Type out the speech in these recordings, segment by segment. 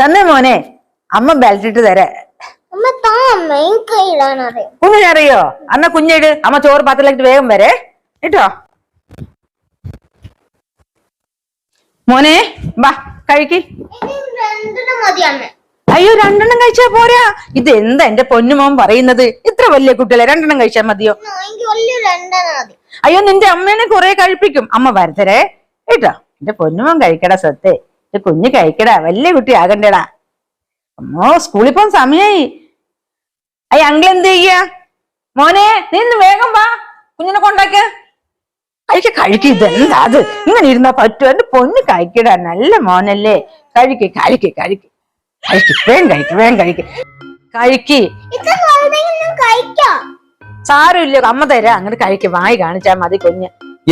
തന്നെ മോനെ അമ്മ ബെൽറ്റ് ഇട്ട് തരാ. കുഞ്ഞിനറിയോ അന്ന കുഞ്ഞിട് അമ്മ ചോറ് പാത്രത്തിലേക്ക് വേഗം വരെ. കേട്ടോ? മോനെ വാ കഴിക്ക്. അയ്യോ രണ്ടെണ്ണം കഴിച്ചാ പോരാ. ഇത് എന്താ എന്റെ പൊന്നുമോൻ പറയുന്നത്? ഇത്ര വലിയ കുട്ടികളെ രണ്ടെണ്ണം കഴിച്ചാൽ മതിയോ? അയ്യോ നിന്റെ അമ്മേനെ കുറെ കഴിപ്പിക്കും. അമ്മ വരത്തരേ കേട്ടോ? എന്റെ പൊന്നുമോൻ കഴിക്കടാ എന്റെ കുഞ്ഞ് കഴിക്കടാ വലിയ കുട്ടി ആകണ്ടടാ. അമ്മോ സ്കൂളിൽ പോകാൻ സമയായി. അയ്യ അങ്കിൾ എന്ത് ചെയ്യാ? മോനെ നീ ഇന്ന് വേഗം വാ. കുഞ്ഞിനെ കൊണ്ടാക്ക. കഴിക്ക കഴിക്ക ഇതെന്താ അത്? ഇങ്ങനെ ഇരുന്നാ പറ്റുമോ? എന്റെ പൊന്ന് കഴിക്കടാ നല്ല മോനല്ലേ. കഴിക്ക് കഴിക്ക് കഴിക്ക്. കഴിക്ക് വേഗം കഴിക്ക് വേഗം കഴിക്ക്. കഴിക്ക്. സാരമില്ല അമ്മ തരാ. അങ്ങോട്ട് കഴിക്ക് വായി കാണിച്ചാ മതി കുഞ്ഞ്.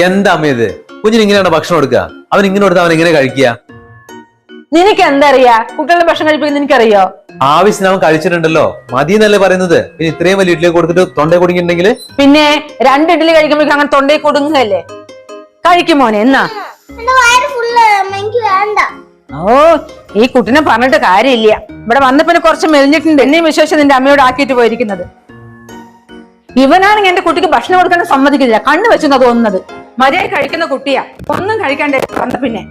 എന്താ അമ്മ ഇത്? കുഞ്ഞിന് ഇങ്ങനെയാണ് ഭക്ഷണം കൊടുക്കുക? അവൻ ഇങ്ങനെ കൊടുത്താൽ അവൻ എങ്ങനെ കഴിക്കുക? നിനക്ക് എന്തറിയാ കുട്ടികളുടെ ഭക്ഷണം കഴിപ്പിക്കുന്ന നിനക്കറിയോ? ആവശ്യത്തിന് അവൻ കഴിച്ചിട്ടുണ്ടല്ലോ. മതി എന്നല്ലേ പറയുന്നത്. പിന്നെ ഇത്രയും വലിയ ഇഡ്ഡലി കൊടുത്തിട്ട് തൊണ്ടേ കുടുങ്ങിയിട്ടുണ്ടെങ്കിൽ പിന്നെ രണ്ട് ഇഡ്ഡലി കഴിക്കുമ്പോഴേക്കും അങ്ങനെ തൊണ്ടയിൽ കൊടുങ്ങല്ലേ കഴിക്കും മോനെ എന്നാ? വയറ് ഫുള്ള് അമ്മ എനിക്ക് വേണ്ട. ഓ ഈ കുട്ടിനെ പറഞ്ഞിട്ട് കാര്യമില്ല. ഇവിടെ വന്നപ്പോ കുറച്ച് മെലിഞ്ഞിട്ടുണ്ട്. എന്നെയും വിശ്വസിച്ച് നിന്റെ അമ്മയോട് ആക്കിയിട്ട് പോയിരിക്കുന്നത്. ഇവനാണെങ്കിൽ എന്റെ കുട്ടിക്ക് ഭക്ഷണം കൊടുക്കാൻ സമ്മതിക്കില്ല കണ്ണു വെച്ചു തോന്നുന്നത്. മര്യാദ കഴിക്കുന്ന കുട്ടിയാ. ഒന്നും കഴിക്കാണ്ട് വന്ന പിന്നെ.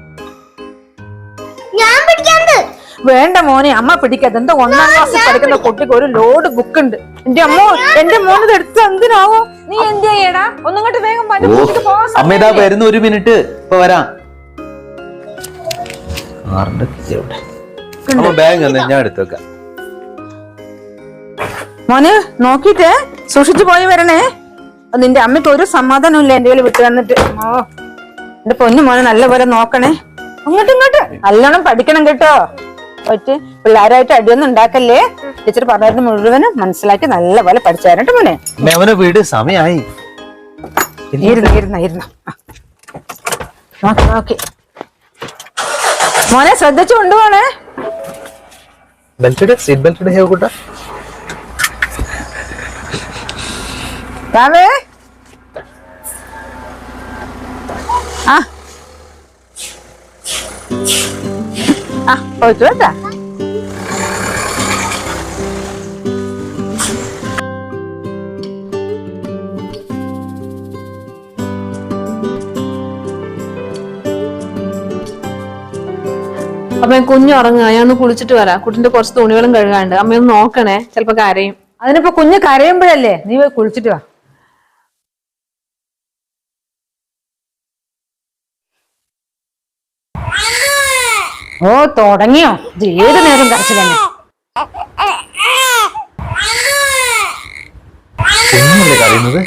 ഞാൻ പിടിക്കാണ്ട്. വേണ്ട മോനെ അമ്മ പിടിക്കാതെ എന്താ ഒന്നാം ക്ലാസ്സിൽ പഠിക്കുന്ന കുട്ടിക്ക് ഒരു ലോഡ് ബുക്ക് ഉണ്ട്. എന്റെ അമ്മ എന്റെ മോനത് എടുത്ത് എന്തിനാവോ? നീ എന്ത് ചെയ്യടാ? ഒന്നും ഇങ്ങോട്ട് വേഗം അമ്മ ഇതാ വരുന്ന ഒരു മിനിറ്റ് ഇപ്പൊ വരാം. ബാഗ് തന്നെ ഞാൻ എടുത്തേക്കാം മോനെ മോന് നോക്കിട്ട് സൂക്ഷിച്ചു പോയി വരണേ. അത് നിന്റെ അമ്മയ്ക്ക് ഒരു സമാധാനം ഇല്ല എന്റെ കയ്യിൽ വിട്ടു വന്നിട്ട് ഓ എന്റെ പൊന്നു മോനെ നല്ലപോലെ നോക്കണേ. അങ്ങോട്ട് ഇങ്ങോട്ട് നല്ലോണം പഠിക്കണം കേട്ടോ. ഒറ്റ പിള്ളേരായിട്ട് അടിയൊന്നും ഉണ്ടാക്കല്ലേ? ടീച്ചർ പറഞ്ഞത് മുഴുവനും മനസ്സിലാക്കി നല്ലപോലെ പോലെ പഠിച്ചായിരുന്നു മോനെ. അവനെ വീട് സമയായി. ഇരുന്ന? ഇരുന്ന ഇരുന്ന നോക്കി നോക്കി മോനെ ശ്രദ്ധിച്ചു കൊണ്ടുപോണേ. ബെൽറ്റ് സീറ്റ് ബെൽറ്റ് ഹേവ് കൂട്ട. രാമേ ആ. ആ പോയിട്ട് അപ്പൊ കുഞ്ഞു ഉറങ്ങുക ഞാൻ ഒന്ന് കുളിച്ചിട്ട് വരാം. കുട്ടിന്റെ കുറച്ച് തുണികളും കഴുകാണ്ട് അമ്മയൊന്ന് നോക്കണേ. ചിലപ്പോ കരയും. അതിനിപ്പോ കുഞ്ഞ് കരയുമ്പോഴല്ലേ? നീ പോയി കുളിച്ചിട്ട് വാ. ഓ തുടങ്ങിയോ? ഇത് ഏത് നേരം കറച്ചു തന്നെ? കുഞ്ഞല്ലേ കരയുന്നത്?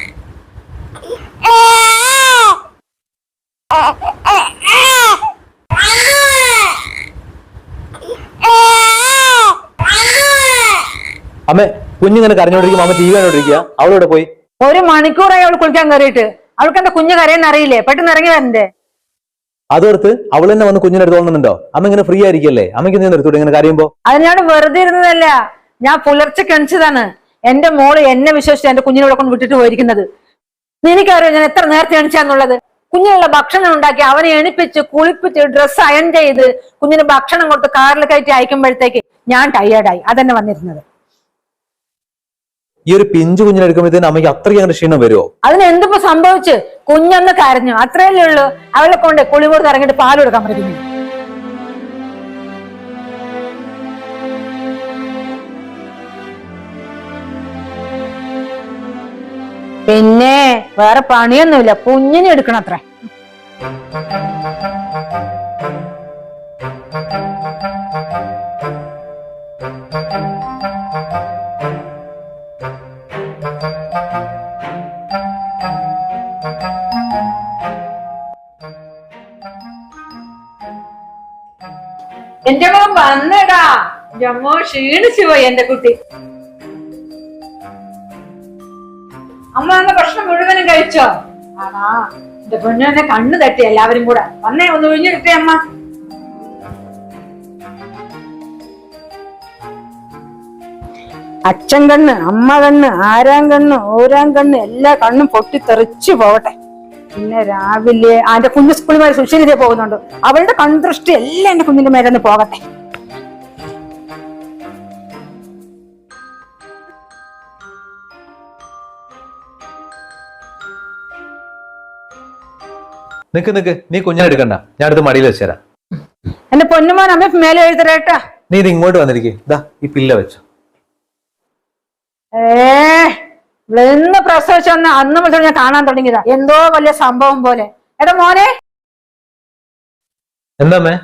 അമ്മ കുഞ്ഞിങ്ങനെ കരഞ്ഞോണ്ടിരിക്കും അമ്മ ടി വി കണ്ടോണ്ടിരിക്കുക അവളോടെ പോയി? ഒരു മണിക്കൂറായി അവൾ കുളിക്കാൻ കയറിയിട്ട്. അവൾക്ക് എന്താ കുഞ്ഞ് കരയെന്ന് അറിയില്ലേ പെട്ടെന്ന് ഇറങ്ങി വരണ്ടേ? അതോർത്ത് അവൾ തന്നെ വന്ന് കുഞ്ഞിനെ തോന്നുന്നുണ്ടോ അമ്മ ഇങ്ങനെ ഫ്രീ ആയിരിക്കല്ലേ അമ്മയ്ക്ക് നീ എടുത്തൂടെ ഇങ്ങനെ കരയുമ്പോ? അതിനാണ് വെറുതെ ഇരുന്നതല്ല. ഞാൻ പുലർച്ചെ കണിച്ചതാണ് എന്റെ മോൾ എന്നെ വിശ്വസിച്ച് എന്റെ കുഞ്ഞിനെ കൊണ്ട് വിട്ടിട്ട് പോയിരിക്കുന്നത്. എനിക്കറിയാം ഞാൻ എത്ര നേരത്തെ എണിച്ചാന്നുള്ളത്? കുഞ്ഞിനുള്ള ഭക്ഷണം ഉണ്ടാക്കി അവനെ എണിപ്പിച്ച് കുളിപ്പിച്ച് ഡ്രസ്സ് അയൺ ചെയ്ത് കുഞ്ഞിന് ഭക്ഷണം കൊടുത്ത് കാറിൽ കയറ്റി അയക്കുമ്പോഴത്തേക്ക് ഞാൻ ടയേർഡായി അതന്നെ വന്നിരുന്നത്. ഈ ഒരു പിഞ്ചു കുഞ്ഞിനെ എടുക്കുമ്പോഴത്തേന് അമ്മയ്ക്ക് അത്രയ്ക്ക് അങ്ങനെ ക്ഷീണം വരുമോ അതിന് എന്തിപ്പോ സംഭവിച്ചു? കുഞ്ഞൊന്ന് കരഞ്ഞു. അത്രയല്ലേ ഉള്ളൂ. അവളെ കൊണ്ട് കുളിമുറി ഇറങ്ങിയിട്ട് പാൽ കൊടുക്കാൻ പറ്റുന്നു പിന്നെ വേറെ പണിയൊന്നുമില്ല. കുഞ്ഞിനെ എടുക്കണം അത്ര വന്നടാ. ജമ്മോ ക്ഷീണിച്ചു പോയി എന്റെ കുട്ടി. അമ്മ അന്ന് ഭക്ഷണം മുഴുവനും കഴിച്ചോ? ആണാ. എന്റെ പൊന്നെ കണ്ണു തട്ടി എല്ലാവരും കൂടെ. വന്നേ ഒന്ന് ഒഴിഞ്ഞു കിട്ടേ അമ്മ. അച്ഛൻ കണ്ണ് അമ്മ കണ്ണ് ആരാം കണ്ണ് ഓരാം കണ്ണ് എല്ലാ കണ്ണും പൊട്ടിത്തെറിച്ചു പോവട്ടെ. പിന്നെ രാവിലെ ആ, എന്റെ കുഞ്ഞു സ്കൂളിൽ സുശീലിതയെ പോകുന്നുണ്ട്. അവളുടെ കൺദൃഷ്ടി എല്ലാം എന്റെ കുഞ്ഞിന്റെ മേലെ പോകട്ടെ. നിക്ക് നിക്ക്. നീ കുഞ്ഞിനെ എടുക്കണ്ട. ഞാൻ അടുത്ത് മടിയിൽ വെച്ചുതരാം. എന്റെ പൊന്നുമോൻ അമ്മ മേലെ എഴുതരേട്ടാ നീ ഇത് ഇങ്ങോട്ട് വന്നിരിക്കും. ഇതാ ഈ പില്ല വെച്ചു. ഏ ഇവൾ എന്ന് പ്രസവിച്ചു വന്ന അന്ന് മുതൽ ഞാൻ കാണാൻ തുടങ്ങിയതാ. എന്തോ വലിയ സംഭവം പോലെ. എടാ മോനെ. എന്താമ്മേ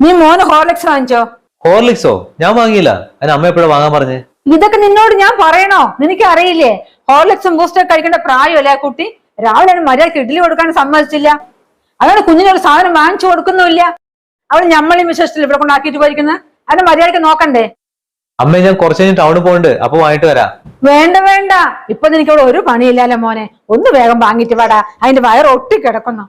നീ മോന് ഹോർലിക്സ് വാങ്ങിച്ചോ? ഹോർലിക്സോ? ഞാൻ വാങ്ങിയില്ല. അതിന് അമ്മ എപ്പോഴാ വാങ്ങാൻ പറഞ്ഞേ? ഇതൊക്കെ നിന്നോട് ഞാൻ പറയണോ? നിനക്ക് അറിയില്ലേ ഹോർലിക്സും ബൂസ്റ്റൊക്കെ കഴിക്കേണ്ട പ്രായമല്ലേ കുട്ടി? രാവിലെ മര്യാദയ്ക്ക് ഇഡ്ഡലി കൊടുക്കാൻ സമ്മതിച്ചില്ല. അതാണ് കുഞ്ഞിനൊരു സാധനം വാങ്ങിച്ചു കൊടുക്കുന്നുമില്ല. അവൾ ഞമ്മളീ വിശ്വസിച്ചില്ല ഇവിടെ കൊണ്ടാക്കിയിട്ട് പോയിരിക്കുന്നത് അതിന് മര്യാദയ്ക്ക് നോക്കണ്ടേ? അമ്മ ഞാൻ കുറച്ച് കഴിഞ്ഞ് ടൗണിൽ പോകണ്ട് അപ്പൊ വാങ്ങിട്ട് വരാം. വേണ്ട വേണ്ട. ഇപ്പൊ നിനക്ക് അവിടെ ഒരു പണിയില്ലല്ലോ മോനെ. ഒന്ന് വേഗം വാങ്ങിട്ട് വാടാ. അതിന്റെ വയറ് ഒട്ടി കിടക്കുന്നു.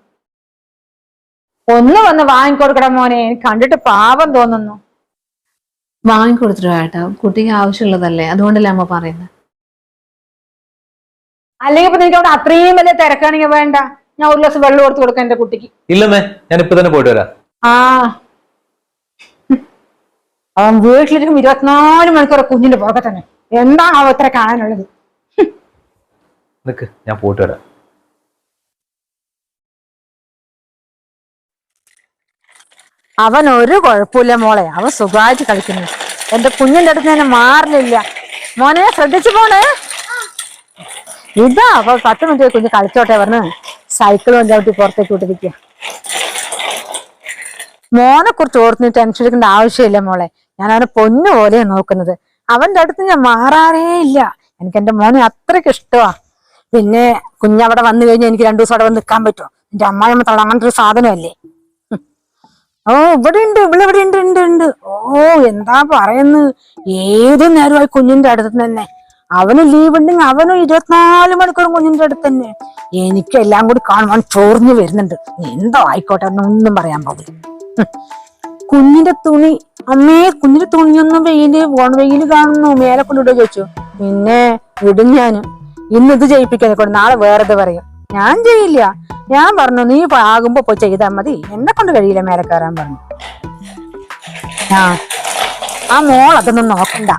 ഒന്ന് വന്ന് വാങ്ങിക്കൊടുക്കടാ മോനെ. എനിക്ക് കണ്ടിട്ട് പാപം തോന്നുന്നു. വാങ്ങിക്കൊടുത്തിട്ട് ഏട്ടാ കുട്ടിക്ക് ആവശ്യമുള്ളതല്ലേ. അതുകൊണ്ടല്ലേ അമ്മ പറയുന്നത്. അല്ലെങ്കിൽ ഇപ്പൊ നിനക്ക് അവിടെ അത്രയും വലിയ തിരക്കാണെങ്കിൽ വേണ്ട. ഞാൻ ഒരു ഗ്ലാസ് വെള്ളം കൊടുത്ത് കൊടുക്കാം എന്റെ കുട്ടിക്ക്. ഇല്ലമ്മേ ഞാൻ ഇപ്പൊ തന്നെ പോയിട്ട് വരാം. ആ. അവൻ വീട്ടിലിരിക്കും ഇരുപത്തിനാല് മണിക്കൂർ കുഞ്ഞിന്റെ പുറകെ തന്നെ. എന്താ അവ ഇത്ര കാണാനുള്ളത്? നിക്ക് ഞാൻ പോയിട്ട് വരാം. അവൻ ഒരു കുഴപ്പമില്ല മോളെ. അവൻ സുഖമായിട്ട് കളിക്കുന്നു. എന്റെ കുഞ്ഞിന്റെ അടുത്ത് ഞാൻ മാറില്ല മോനെ ശ്രദ്ധിച്ചു പോണേ. ഇതാ അപ്പൊ പത്ത് മിനിറ്റ് കുഞ്ഞ് കളിച്ചോട്ടെ പറഞ്ഞ്. സൈക്കിളും ചവിട്ടി പുറത്തേക്ക് വിട്ടിരിക്കുക മോനെ കുറിച്ച് ഓർത്തിന് ടെൻഷൻ എടുക്കേണ്ട ആവശ്യമില്ല മോളെ. ഞാൻ അവനെ പൊന്നു പോലെയാണ് നോക്കുന്നത്. അവന്റെ അടുത്ത് ഞാൻ മാറാറേ ഇല്ല. എനിക്ക് എന്റെ മോനെ അത്രയ്ക്ക് ഇഷ്ടമാ പിന്നെ കുഞ്ഞവിടെ വന്നു കഴിഞ്ഞാൽ എനിക്ക് രണ്ടു ദിവസം അവിടെ വന്ന് നിൽക്കാൻ പറ്റുമോ? എന്റെ അമ്മായിമ്മ തള്ള അങ്ങനത്തെ ഒരു സാധനമല്ലേ? ഓ ഇവിടെ ഉണ്ട് ഇവിടെ ഇവിടെ ഉണ്ട് ഉണ്ട് ഉണ്ട്. ഓ എന്താ പറയുന്നത് ഏത് നേരമായി കുഞ്ഞിന്റെ അടുത്ത് തന്നെ. അവന് ലീവ് ഉണ്ടെങ്കിൽ അവനും ഇരുപത്തിനാല് മണിക്കൂർ കുഞ്ഞിന്റെ അടുത്ത് തന്നെ. എനിക്ക് എല്ലാം കൂടി കാണുവാൻ ചോർന്നു വരുന്നുണ്ട്. എന്തോ ആയിക്കോട്ടെ ഒന്നും പറയാൻ പോകില്ല കുഞ്ഞിന്റെ തുണി അമ്മേ കുഞ്ഞിന്റെ തുണിയൊന്നും വെയിൽ ഓൺ വെയിൽ കാണുന്നു. മേലെ കൊണ്ടിടുക ചോദിച്ചു പിന്നെ വിടും ഞാൻ ഇന്ന് ഇത് ചെയ്യിപ്പിക്കാതെ കൊണ്ട് നാളെ വേറെ പറയും. ഞാൻ ചെയ്യില്ല. ഞാൻ പറഞ്ഞു നീ ആകുമ്പോ പോയി ചെയ്താൽ മതി. എന്നെ കൊണ്ട് കഴിയില്ല മേലെ കയറാൻ പറഞ്ഞു. ആ. ആ മോൾ അതൊന്നും നോക്കണ്ട.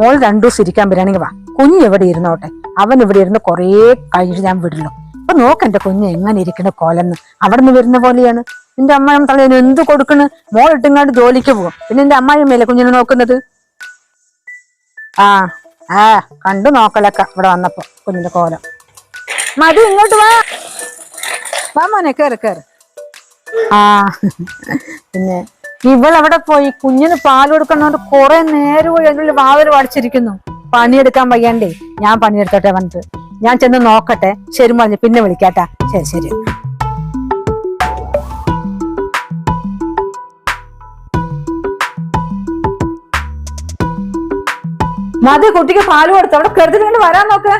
മോൾ രണ്ടു ദിവസം ഇരിക്കാൻ വരികയാണെങ്കിൽ വാ കുഞ്ഞ് ഇവിടെ ഇരുന്നോട്ടെ? അവൻ ഇവിടെ ഇരുന്ന് കുറേ കഴിഞ്ഞിട്ട് ഞാൻ വിടുള്ളൂ അപ്പൊ നോക്ക് എന്റെ കുഞ്ഞ് എങ്ങനെ ഇരിക്കണ കോലെന്ന്. അവിടെ നിന്ന് വരുന്ന പോലെയാണ്. നിന്റെ അമ്മയും തള്ളേന് എന്ത് കൊടുക്കണ്? മോൾ ഇട്ടുങ്ങാണ്ട് ജോലിക്ക് പോകും പിന്നെ നിന്റെ മേലെ കുഞ്ഞിനെ നോക്കുന്നത്? ആ ആ കണ്ടു നോക്കലക്ക ഇവിടെ വന്നപ്പോ കുഞ്ഞിന്റെ കോലം. മതി ഇങ്ങോട്ട് വാ. വാ മോനെ കേറ് കേറ്. ആ പിന്നെ ഇവളവിടെ പോയി കുഞ്ഞിന് പാൽ കൊടുക്കണോണ്ട് കുറെ നേരം അതിനുള്ളിൽ വാവൽ പഠിച്ചിരിക്കുന്നു പണിയെടുക്കാൻ വയ്യാണ്ടേ ഞാൻ പണിയെടുത്തോട്ടെ വന്നിട്ട് ഞാൻ ചെന്ന് നോക്കട്ടെ. ശരി പറഞ്ഞു പിന്നെ വിളിക്കാട്ടാ. ശരി ശരി. മതി കുട്ടിക്ക് പാൽ കൊടുത്തു. അവിടെ കരുതിട്ട് വരാൻ നോക്ക്.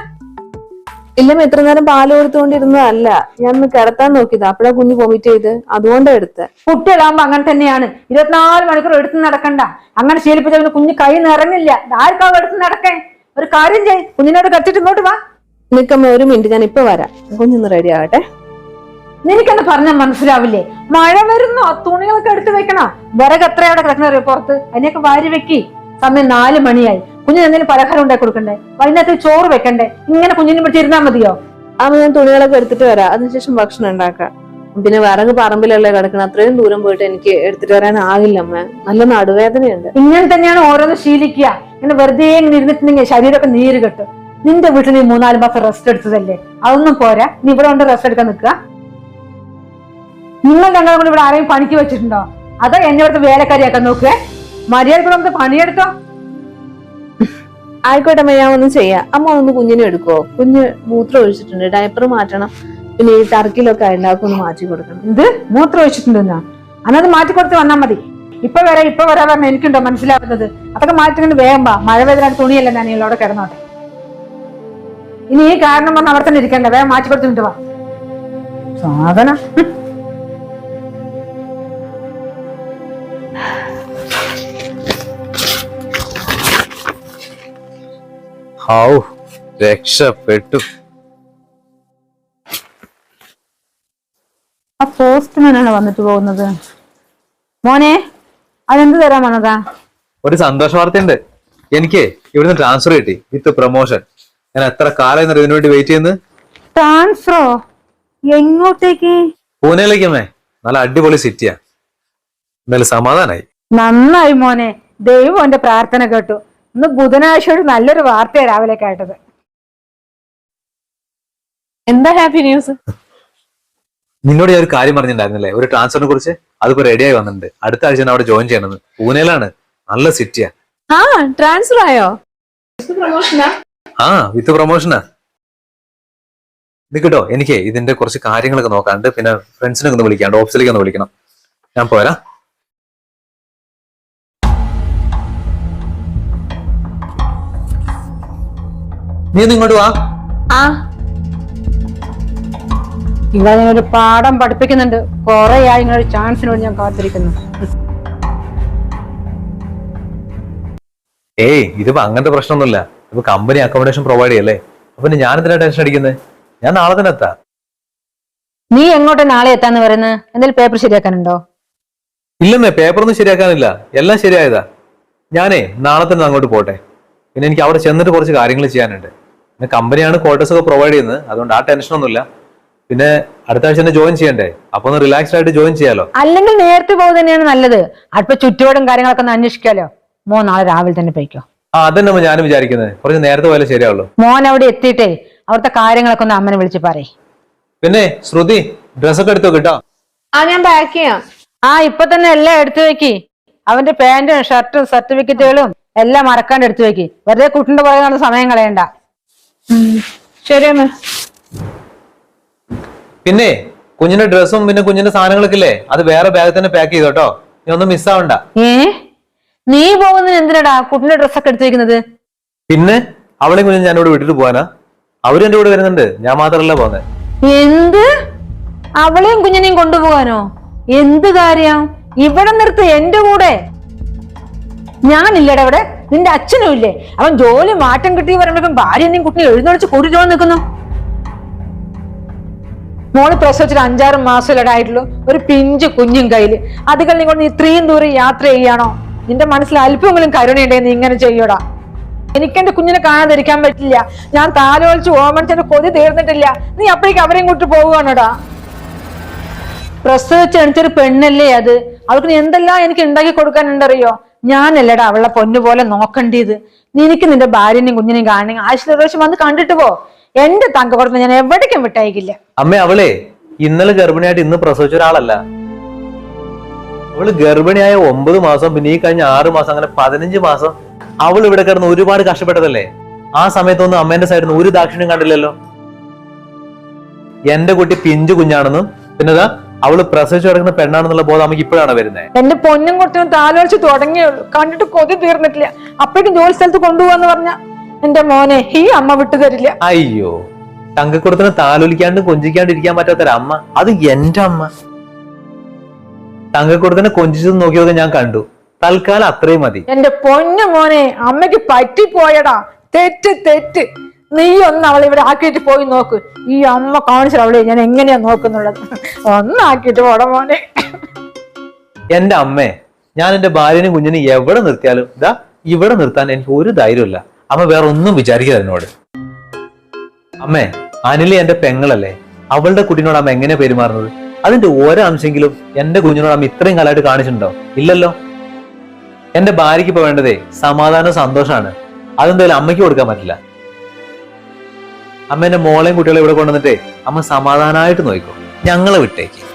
ഇല്ല എത്ര നേരം പാൽ കൊടുത്തുകൊണ്ടിരുന്നതല്ല ഞാൻ ഒന്ന് കിടത്താൻ നോക്കിയത്. അപ്പഴാ കുഞ്ഞ് വൊമിറ്റ് ചെയ്ത്. അതുകൊണ്ടാ എടുത്ത്. കുട്ടികളാകുമ്പോ അങ്ങനെ തന്നെയാണ്. ഇരുപത്തിനാല് മണിക്കൂർ എടുത്ത് നടക്കണ്ട. അങ്ങനെ ശീലിപ്പിച്ച കുഞ്ഞ് കൈ നിറഞ്ഞില്ല. ആർക്കാവും എടുത്ത് നടക്കേ ഒരു കാര്യം ചെയ്. കുഞ്ഞിനോട് കത്തിട്ട് ഇങ്ങോട്ട് വാ. നിക്കമ്മ ഒരു മിനിറ്റ് ഞാൻ ഇപ്പൊ വരാം. കുഞ്ഞൊന്ന് റെഡി ആകട്ടെ നിനക്കെന്ന് പറഞ്ഞാൽ മനസ്സിലാവില്ലേ? മഴ വരുന്നോ? തുണികളൊക്കെ എടുത്ത് വെക്കണോ? വിറക് എത്ര അവിടെ കിടക്കണ പുറത്ത്. അതിനെയൊക്കെ വാരി വെക്കി. സമയം നാല് മണിയായി. കുഞ്ഞിന് എന്തെങ്കിലും പലഹാരം ഉണ്ടാക്കി കൊടുക്കണ്ടേ? വൈകുന്നേരത്തെ ചോറ് വെക്കണ്ടേ? ഇങ്ങനെ കുഞ്ഞിനെ പിടിച്ചിരുന്നാ മതിയോ? അമ്മ ഞാൻ തുണികളൊക്കെ എടുത്തിട്ട് വരാം. അതിനുശേഷം ഭക്ഷണം ഉണ്ടാക്കാം. പിന്നെ വിറക് പറമ്പിലല്ലേ കിടക്കണം. അത്രയും ദൂരം പോയിട്ട് എനിക്ക് എടുത്തിട്ട് വരാൻ ആകില്ല അമ്മ. നല്ല നടുവേദനയുണ്ട്. ഇങ്ങനെ തന്നെയാണ് ഓരോന്ന് ശീലിക്കുക. ഇങ്ങനെ വെറുതെ ഇങ്ങനെ ഇരുന്നിട്ടുണ്ടെങ്കിൽ ശരീരമൊക്കെ നീര് കെട്ടും. നിന്റെ വീട്ടിൽ നീ മൂന്നാൽ മാസം റെസ്റ്റ് എടുത്തതല്ലേ? അതൊന്നും പോരാ. നീ ഇവിടെ കൊണ്ട് റെസ്റ്റ് എടുക്കാൻ നിൽക്കുക. നിങ്ങൾ രണ്ടാളും കൊണ്ട് ഇവിടെ ആരെയും പണിക്ക് വെച്ചിട്ടുണ്ടോ? അതോ എന്നെ ഇവിടുത്തെ വേലക്കാരിയാക്കാൻ നോക്കുക? മര്യാദ നമുക്ക് പണിയെടുത്തോ? ആയിക്കോട്ടെ അമ്മ ഞാൻ ഒന്നും ചെയ്യാം. അമ്മ ഒന്ന് കുഞ്ഞിനെ എടുക്കുവോ? കുഞ്ഞ് മൂത്രം ഒഴിച്ചിട്ടുണ്ട്. ഡയപ്പർ മാറ്റണം. പിന്നെ ഈ ടർക്കിലൊക്കെ ഉണ്ടാക്കും ഒന്ന് മാറ്റി കൊടുക്കണം. ഇത് മൂത്രം ഒഴിച്ചിട്ടുണ്ടെന്നാ അന്നത് മാറ്റി കൊടുത്ത് വന്നാൽ മതി. ഇപ്പൊ വരാ ഇപ്പൊ വരാ പറഞ്ഞ എനിക്കുണ്ടോ മനസ്സിലാവുന്നത്. അതൊക്കെ മാറ്റിക്കൊണ്ട് വേഗം വാ. മഴ വേദന തുണിയല്ല ഞാൻ ഇവിടെ കിടന്നോട്ടെ. ഇനി ഈ കാരണം പറഞ്ഞ അവിടെ തന്നെ ഇരിക്കണ്ട? വേഗം മാറ്റി കൊടുത്തിട്ട് വാ. സാധന. ഹും. ഹൗ രക്ഷപ്പെട്ടു. ആ പോസ്റ്റ്മാനാണ് വന്നിട്ട് പോകുന്നത്. മോനെ അതെന്ത് തരാൻ വന്നതാ? ഒരു സന്തോഷ വാർത്തയുണ്ട്. എനിക്ക് ഇവിടുന്ന് ട്രാൻസ്ഫർ കിട്ടി. വിത്ത് പ്രൊമോഷൻ ഞാൻ എത്ര കാലം ഇതിനു വേണ്ടി വെയിറ്റ് ചെയ്യുന്നത് ട്രാൻസ്ഫറോ എങ്ങോട്ടേക്ക്? പൂനെയിലേക്കമ്മേ. നല്ല അടിപൊളി സിറ്റിയാ എന്തായാലും സമാധാനായി. നന്നായി മോനെ. ദൈവം എന്റെ പ്രാർത്ഥന കേട്ടു. ഇന്ന് ബുധനാഴ്ച ഒരു നല്ലൊരു വാർത്തയാണ് രാവിലെ കേട്ടത്. എന്താ ഹാപ്പി ന്യൂസ് നിന്നോട് ഞാൻ ഒരു കാര്യം പറഞ്ഞിട്ടുണ്ടായിരുന്നില്ലേ? ഒരു ട്രാൻസ്ഫറിനെ കുറിച്ച്? അതിപ്പോ റെഡിയായി വന്നിട്ടുണ്ട്. അടുത്ത ആഴ്ച അവിടെ ജോയിൻ ചെയ്യണമെന്ന് പൂനെയിലാണ്. നല്ല സിറ്റിയാ ആ. ട്രാൻസ്ഫർ ആയോ? പ്രൊമോഷനാ ആ വിത്ത് പ്രൊമോഷനാ നിൽക്കട്ടോ എനിക്ക് ഇതിന്റെ കുറച്ച് കാര്യങ്ങളൊക്കെ നോക്കാണ്ട് പിന്നെ ഫ്രണ്ട്സിനൊക്കെ ഒന്ന് വിളിക്കാണ്ട് ഓഫീസിലേക്ക് ഒന്ന് വിളിക്കണം. ഞാൻ പോരാ. നീ ഒന്ന് ഇങ്ങോട്ട് വാ. പാഠം പഠിപ്പിക്കുന്നുണ്ട്. കൊറേ ആയി ഇങ്ങനെ ഒരു ചാൻസിന് വേണ്ടി ഞാൻ കാത്തിരിക്കുന്നു. ഏയ് ഇതിപ്പോ അങ്ങനത്തെ പ്രശ്നമൊന്നുമില്ല. ഇപ്പൊ കമ്പനി അക്കോമഡേഷൻ പ്രൊവൈഡ് ചെയ്യല്ലേ? അപ്പൊ പിന്നെ ഞാൻ എന്തിനാ ടെൻഷൻ അടിക്കുന്നത് ഞാൻ നാളെ തന്നെ എത്താം. നീ എങ്ങോട്ട് നാളെ എത്താന്ന് പറയുന്നത് എന്തെങ്കിലും പേപ്പർ ശരിയാക്കാനുണ്ടോ? ഇല്ലെന്നേ പേപ്പർ ഒന്നും ശരിയാക്കാനില്ല. എല്ലാം ശരിയായതാ. ഞാനേ നാളെ തന്നെ അങ്ങോട്ട് പോട്ടെ. പിന്നെ എനിക്ക് അവിടെ ചെന്നിട്ട് കുറച്ച് കാര്യങ്ങൾ ചെയ്യാനുണ്ട്. പിന്നെ കമ്പനിയാണ് ക്വാർട്ടേഴ്സ് ഒക്കെ പ്രൊവൈഡ് ചെയ്യുന്നത്. അതുകൊണ്ട് ആ ടെൻഷൻ ഒന്നുമില്ല. പിന്നെ അടുത്ത ആഴ്ച തന്നെ ജോയിൻ ചെയ്യണ്ടേ? അപ്പൊ ഒന്ന് റിലാക്സ്ഡ് ആയിട്ട് ജോയിൻ ചെയ്യാലോ? അല്ലെങ്കിൽ നേരത്തെ പോകുന്നത് തന്നെയാണ് നല്ലത്. അടുപ്പ ചുറ്റുപാടും കാര്യങ്ങളൊക്കെ ഒന്ന് അന്വേഷിക്കാലോ. മോ നാളെ രാവിലെ തന്നെ പോയിക്കോ. ആ അതന്നെ ഞാനും വിചാരിക്കുന്നത് കുറച്ച് നേരത്തെ പോയാലേ ശരിയാവുള്ളൂ. മോൻ അവിടെ എത്തിയിട്ടേ അവിടുത്തെ കാര്യങ്ങളൊക്കെ ഒന്ന് അമ്മനെ വിളിച്ച് പറയ്. പിന്നെ ശ്രുതി ഡ്രസ്സൊക്കെ എടുത്തു കേട്ടോ ആ ഞാൻ പാക്ക് ചെയ്യാം. ആ ഇപ്പൊ തന്നെ എല്ലാം എടുത്തു വെക്കി അവന്റെ പാന്റും ഷർട്ടും സർട്ടിഫിക്കറ്റുകളും എല്ലാം മറക്കാണ്ട് എടുത്തു വെക്കി വെറുതെ കുട്ടിന്റെ പുറകെ നടന്ന് സമയം കളയണ്ട. ശരി അമ്മ. പിന്നെ കുഞ്ഞിന്റെ ഡ്രസ്സും പിന്നെ കുഞ്ഞിന്റെ സാധനങ്ങളൊക്കെ ഇല്ലേ? അത് വേറെ ബാഗ് തന്നെ പാക്ക് ചെയ്തോട്ടോ നീ ഒന്നും മിസ്സാവണ്ട ഏ? നീ പോകുന്നതിന് എന്തിനടാ കുട്ടിന്റെ ഡ്രസ്സൊക്കെ എടുത്തു വെക്കുന്നത് പിന്നെ അവളെ കുഞ്ഞു ഞാനോട് വീട്ടിൽ വിട്ടിട്ട് പോവാനാ. അവരും എന്റെ കൂടെ വരുന്നുണ്ട്. ഞാൻ മാത്രല്ല പോകുന്നത് എന്ത്? അവളെയും കുഞ്ഞിനെയും കൊണ്ടുപോകാനോ? എന്ത് കാര്യം? ഇവിടെ നിർത്ത് എന്റെ കൂടെ. ഞാനില്ലടാ ഇവിടെ. നിന്റെ അച്ഛനും ഇല്ലേ? അവൻ ജോലി മാറ്റം കിട്ടി വരുമ്പോഴേക്കും ഭാര്യനെയും കുട്ടിയും എഴുന്നള്ളിച്ച് കൂടി നിൽക്കുന്നു. മോൾ പ്രസവിച്ചിട്ട് അഞ്ചാറ് മാസം ഇല്ലടായിട്ടുള്ളൂ ഒരു പിഞ്ച് കുഞ്ഞും കയ്യിൽ. അത് കഴിഞ്ഞ് കൊണ്ട് ഇത്രയും ദൂരം യാത്ര ചെയ്യാണോ? നിന്റെ മനസ്സിൽ അല്പമെങ്കിലും കരുണയുണ്ടേ നീ ഇങ്ങനെ ചെയ്യൂടാ. എനിക്ക് എന്റെ കുഞ്ഞിനെ കാണാതിരിക്കാൻ പറ്റില്ല. ഞാൻ താലോലിച്ച് ഓമനിച്ചെന്റെ കൊതി തീർന്നിട്ടില്ല. നീ അപ്പോഴേക്ക് അവരെയും കൂട്ടി പോവുകയാണോടാ പ്രസവിച്ച എണിച്ചൊരു പെണ്ണല്ലേ അത്? അവൾക്ക് എന്തെല്ലാം എനിക്ക് ഉണ്ടാക്കി കൊടുക്കാനുണ്ടറിയോ ഞാനല്ലടാ അവളെ പൊന്നുപോലെ പോലെ നീ എനിക്ക് നിന്റെ ഭാര്യനെയും കുഞ്ഞിനെയും കാണണമെങ്കിൽ ആഴ്ച പ്രാവശ്യം വന്ന് കണ്ടിട്ട് പോ. എന്റെ തങ്ക കൊടുത്ത് ഞാൻ എവിടേക്കും വിട്ടയക്കില്ല. അമ്മേ അവളെ ഇന്നലെ ഗർഭിണിയായിട്ട് ഇന്ന് പ്രസവിച്ച ഒരാളല്ല. അവൾ ഗർഭിണിയായ ഒമ്പത് മാസം പിന്നെ ഈ കഴിഞ്ഞ ആറ് മാസം അങ്ങനെ പതിനഞ്ച് മാസം അവൾ ഇവിടെ കിടന്ന് ഒരുപാട് കഷ്ടപ്പെട്ടതല്ലേ? ആ സമയത്തൊന്നും അമ്മേന്റെ സൈഡിൽ നിന്ന് ഒരു ദാക്ഷിണ്യം കണ്ടില്ലല്ലോ. എന്റെ കുട്ടി പിഞ്ചു കുഞ്ഞാണെന്നും പിന്നെ ദാ അവൾ പ്രസവിച്ചു കിടക്കുന്ന പെണ്ണാണെന്നുള്ള ബോധം നമുക്ക് ഇപ്പോഴാണ് വരുന്നത് എന്റെ പൊന്നും കുട്ടിയും താലോലിച്ച് തുടങ്ങിയുള്ളൂ കണ്ടിട്ട് കൊതി തീർന്നിട്ടില്ല. അപ്പോഴേക്കും ജോലി സ്ഥലത്ത് കൊണ്ടുപോകാന്ന് പറഞ്ഞ എന്റെ മോനെ ഈ അമ്മ വിട്ടു തരില്ല. അയ്യോ തങ്കക്കുടത്തിന് താലോലിക്കാണ്ട് കൊഞ്ചിക്കാണ്ട് ഇരിക്കാൻ പറ്റാത്തൊരമ്മ. അത് എന്റെ അമ്മ. തങ്കക്കുടത്തിനെ കൊഞ്ചിച്ചത് നോക്കിയതൊക്കെ ഞാൻ കണ്ടു. തൽക്കാലം അത്രയും മതി. എന്റെ പൊന്നു മോനെ അമ്മയ്ക്ക് പറ്റിപ്പോയടാ. തെറ്റ് തെറ്റ്. നീ ഒന്ന് അവളെ ഇവിടെ ആക്കിയിട്ട് പോയി നോക്ക്. ഈ അമ്മ കാണിച്ചു അവളെ ഞാൻ എങ്ങനെയാ നോക്കുന്നുള്ളത്? ഒന്നാക്കിയിട്ട് പോട മോനെ. എന്റെ അമ്മേ ഞാൻ എന്റെ ഭാര്യനും കുഞ്ഞിനും എവിടെ നിർത്തിയാലും ഇതാ ഇവിടെ നിർത്താൻ എനിക്ക് ഒരു ധൈര്യമില്ല അമ്മ വേറെ ഒന്നും വിചാരിക്കുക എന്നോട്. അമ്മേ അനിലി എന്റെ പെങ്ങളല്ലേ? അവളുടെ കുട്ടിനോട് അമ്മ എങ്ങനെ പെരുമാറുന്നത്? അതിന്റെ ഓരോ അംശെങ്കിലും എന്റെ കുഞ്ഞിനോട് അമ്മ ഇത്രയും കാലമായിട്ട് കാണിച്ചിട്ടുണ്ടോ? ഇല്ലല്ലോ. എന്റെ ഭാര്യയ്ക്ക് ഇപ്പൊ വേണ്ടതേ സമാധാനവും സന്തോഷമാണ്. അതെന്തായാലും അമ്മയ്ക്ക് കൊടുക്കാൻ പറ്റില്ല. അമ്മ എന്റെ മോളെയും കുട്ടികളെ ഇവിടെ കൊണ്ടുവന്നിട്ടേ അമ്മ സമാധാനമായിട്ട് നോക്കിക്കോ ഞങ്ങളെ വിട്ടേക്ക്.